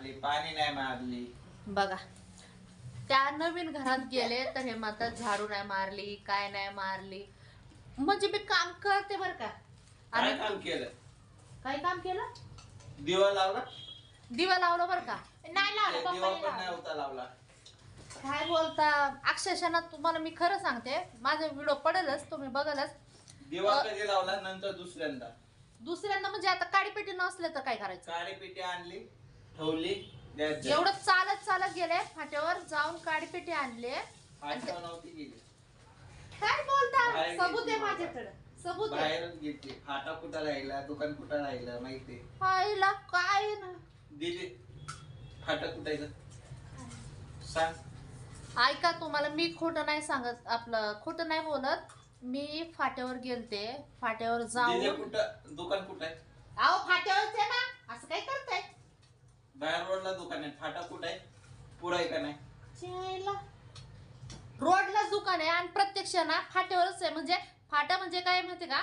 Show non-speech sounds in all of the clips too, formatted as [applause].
मारली पाणी नाही मारली. बघा त्या नवीन घरात गेले तर हे म्हणतात झाडू नाही मारली काय नाही मारली. म्हणजे मी काम करते बर का. काय आणि काम केलं? काय काम केलं? दिवा लावला? दिवा लावला बर का. नाही लावलं दिवा पप्पाने पण नाही लावलं. होता लावला. काय बोलता अक्षरशः ना तुम्हाला मी खरं सांगते माझा व्हिडिओ पडेलच तुम्ही बघालच. दिवा कधी लावला? नंतर दुसऱ्यांदा. दुसऱ्यांदा म्हणजे आता काडीपेटी नसले तर काय करायचं? काळी आणली. ठेवली. गॅस. एवढं चालत चालत गेले फाट्यावर जाऊन काडीपेटी आणले. नव्हती गेली. काय बोलता? बाहेर सबूत आहे गेली. माझ्याकडे. सबूत आहे. बाहेरच घेतली फाटा कुठं राहिला? दुकान कुठं राहिलं? माहिती आईला काय ना. दिली. फाटा कुठायचं सांग. ऐका तुम्हाला मी खोटं नाही सांगत. आपलं खोटं नाही बोलत. मी फाट्यावर गेलते. फाट्यावर दिले जाऊन कुठं? दुकान कुठं आहे? अहो फाट्यावरच आहे ना. असं काय करताय? बाहेर रोडला दुकान आहे. फाटा कुठं आहे? पुढं आहे का नाही. रोडलाच दुकान आहे आणि प्रत्यक्ष ना फाट्यावरच आहे. म्हणजे फाटा म्हणजे काय माहिती का?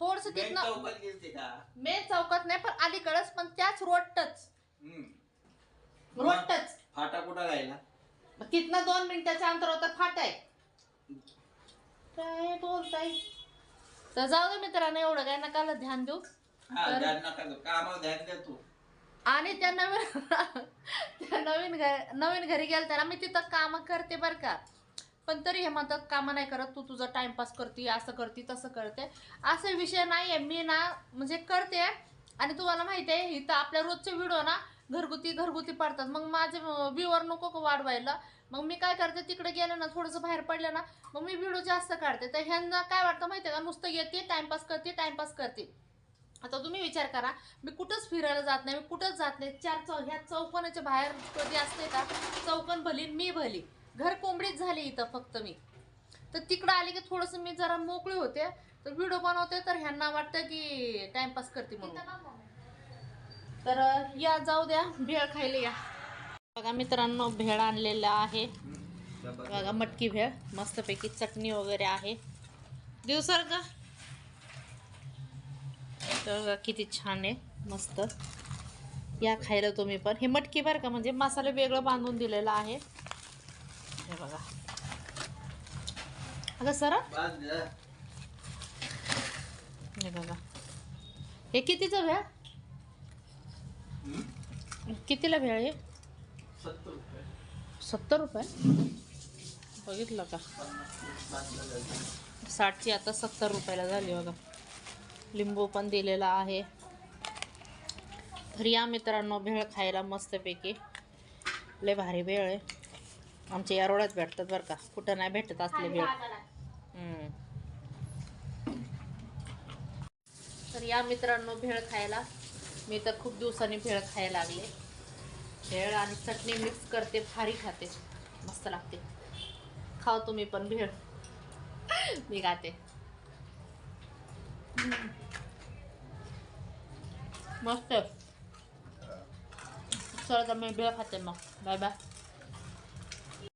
थोडस मेन तिथनं चौकात गेलते का? मेन चौकात नाही पण अलीकडच पण त्याच रोड टच हम्म. रोड टच फाटा कुठं राहिला? मग तिथनं दोन मिनिटाच्या अंतरावर फाटा आहे. काय बोलताय? तर जाऊ दे मित्रांनो एवढं काय नकाला ध्यान देऊ. हा तर- ध्यान नका देऊ. कामावर ध्यान दे तू. आणि त्या नवीन [laughs] त्या नवीन घर नवीन घरी गेल तर मी तिथं कामं करते बरं का. पण तरी हे म्हणतात कामं नाही करत तू तुझं टाइमपास करते असं करते तसं करते. असा विषय नाही आहे मी ना म्हणजे करते आणि तुम्हाला माहिती आहे इथं आपल्या रोजचे व्हिडिओ ना घरगुती घरगुती पडतात. मग माझे व्ह्यूवर नको का वाढवायला? मग मी काय करते तिकडे गेले ना थोडंसं बाहेर पडलं ना मग मी व्हिडिओ जास्त काढते. तर ह्यांना काय वाटतं माहिती आहे का? नुसतं येते टाइमपास करते टाइमपास करते. आता तुम्ही विचार करा मी कुठंच फिरायला जात नाही मी कुठंच जात नाही. चार चौ ह्या चौकोनाच्या बाहेर कधी असते का चौकन भली मी भली घर कोंबडीच झाली इथं फक्त मी. तर तिकडं आले की थोडंसं मी जरा मोकळी होते तर व्हिडिओ बनवते तर ह्यांना वाटतं की टाइमपास करते म्हणून. तर या जाऊ द्या भेळ खायला या. बघा मित्रांनो भेळ आणलेला आहे. बघा मटकी भेळ मस्तपैकी चटणी वगैरे आहे. दिवसर का? तर बघा किती छान आहे मस्त. या खायला तुम्ही पण. हे मटकी बरं का म्हणजे मसाले वेगळं बांधून दिलेलं आहे. हे बघा. अगं सर. हे बघा. हे कितीचं भेळ हम्म? कितीला भेळ हे? सत्तर रुपये. बघितलं का. साठची आता सत्तर रुपयाला झाली बघा. लिंबू पण दिलेला आहे. तर या मित्रांनो भेळ खायला मस्तपैकी. लय भारी भेळ आहे. आमच्या या रोडात भेटतात बरं का. कुठं नाही भेटत असले भेळ. तर या मित्रांनो भेळ खायला. मी तर खूप दिवसांनी भेळ खायला लागले. भेळ आणि चटणी मिक्स करते भारी खाते. मस्त लागते. खाव तुम्ही पण भेळ. [laughs] मी खाते. मस्त चला तर मी भेळ खाते मग बाय बाय